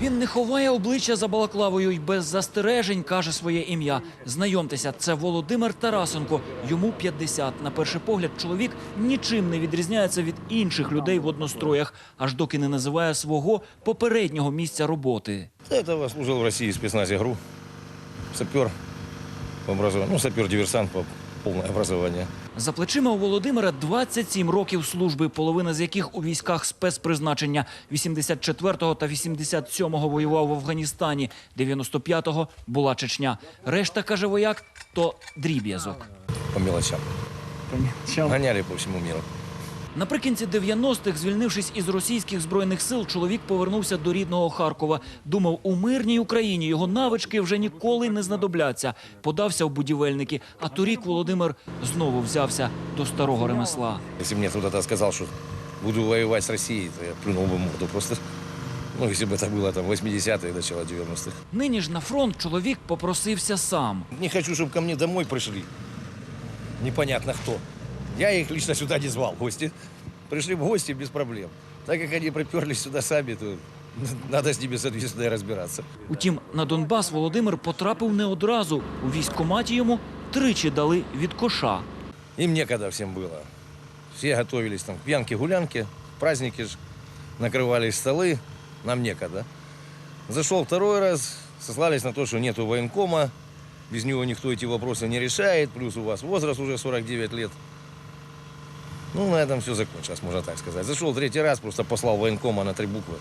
Він не ховає обличчя за балаклавою й без застережень каже своє ім'я. Знайомтеся, це Володимир Тарасенко. Йому 50. На перший погляд, чоловік нічим не відрізняється від інших людей в одностроях, аж доки не називає свого попереднього місця роботи. До этого служил в России в спецназе ГРУ. Сапер по образованию. Ну, сапер-диверсант по полное образование. За плечима у Володимира 27 років служби, половина з яких у військах спецпризначення. 84-го та 87-го воював в Афганістані, 95-го була Чечня. Решта, каже вояк, то дріб'язок. По мілочам. Ганяли по всьому миру. Наприкінці 90-х, звільнившись із російських збройних сил, чоловік повернувся до рідного Харкова. Думав, у мирній Україні його навички вже ніколи не знадобляться. Подався в будівельники. А торік Володимир знову взявся до старого ремесла. Если мне кто-то сказал, что буду воевать с Россией, то я плюнул бы в морду просто. Ну, если бы это было там 80-е, начало 90-х. Нині ж на фронт чоловік попросився сам. Не хочу, чтобы ко мне домой пришли. Непонятно кто. Я их лично сюда не звал, гости. Пришли в гости без проблем. Так как они приперлись сюда сами, то надо с ними, соответственно, и разбираться. Утім, на Донбас Володимир потрапив не одразу. У військкоматі йому тричі дали від коша. Им некогда всем было. Все готовились там к пьянке-гулянке, праздники ж, накрывались столы, нам некогда. Зашел второй раз, сослались на то, что нету военкома, без него никто эти вопросы не решает, плюс у вас возраст уже 49 лет. Ну, на этом все закончилось, можно так сказать. Зашел третий раз, просто послал военкома на три буквы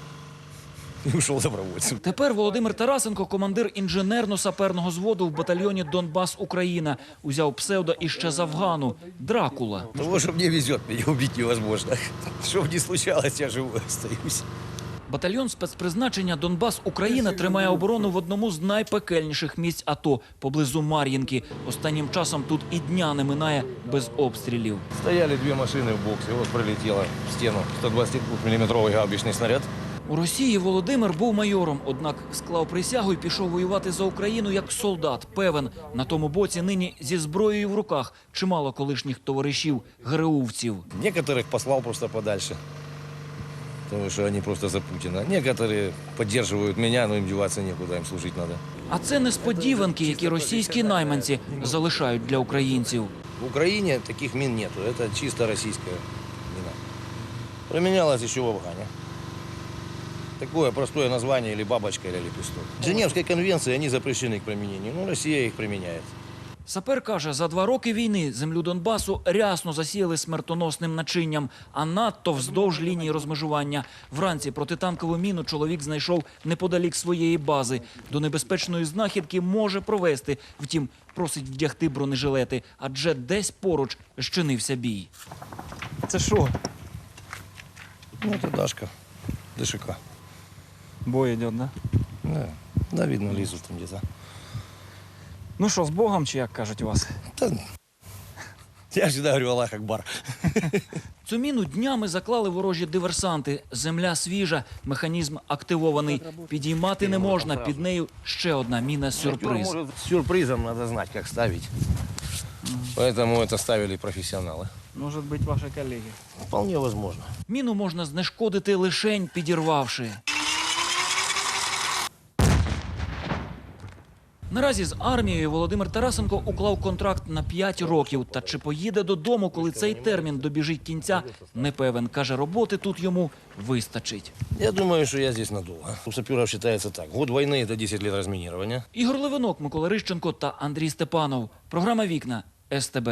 и ушел добровольцем. Тепер Володимир Тарасенко, командир інженерно-саперного зводу в батальйоні Донбас Україна, узяв псевдо іще з Афгану Дракула. Того, что мне везет, меня убить невозможно. Что бы ни случалось, я живой остаюсь. Батальйон спецпризначення Донбас Україна тримає оборону в одному з найпекельніших місць АТО поблизу Мар'їнки. Останнім часом тут і дня не минає без обстрілів. Стояли две машины в боксе, вот пролетела в стену 122-миллиметровый гаубичный снаряд. У Росії Володимир був майором, однак склав присягу і пішов воювати за Україну як солдат. Певен на тому боці нині зі зброєю в руках чимало колишніх товаришів ГРУвців. Некоторых послал просто подальше, потому что они просто за Путина. Некоторые поддерживают меня, но им деваться некуда, им служить надо. А це несподіванки, які російські найманці залишають для українців. В Украине таких мин нету, это чисто российская мина. Применялась еще в Афгане. Такое простое название или бабочка, или лепесток. В Женевской конвенции они запрещены к применению, но Россия их применяет. Сапер каже, за два роки війни землю Донбасу рясно засіяли смертоносним начинням, а надто вздовж лінії розмежування. Вранці протитанкову міну чоловік знайшов неподалік своєї бази. До небезпечної знахідки може провести. Втім, просить вдягти бронежилети, адже десь поруч щинився бій. Це що? Ну, это Дашка, ДШК. Бой йде, да? Да, да видно, лезут там где-то. Ну що, з Богом, чи як кажуть у вас? Да, я всегда говорю Аллах Акбар. Цю міну днями заклали ворожі диверсанти. Земля свіжа, механізм активований. Підіймати не можна. Під нею ще одна міна-сюрприз. Может, с сюрпризом надо знать, как ставить. Поэтому это ставили профессионалы. Може бути ваші колеги. Вполне возможно. Міну можна знешкодити лишень підірвавши. Наразі з армією Володимир Тарасенко уклав контракт на 5 років. Та чи поїде додому, коли цей термін добіжить кінця, не певен. Каже, роботи тут йому вистачить. Я думаю, що я здесь надовго. У сапюра вважається так. Год війни та 10 років розмінірування. Ігор Левинок, Микола Рищенко та Андрій Степанов. Програма Вікна СТБ.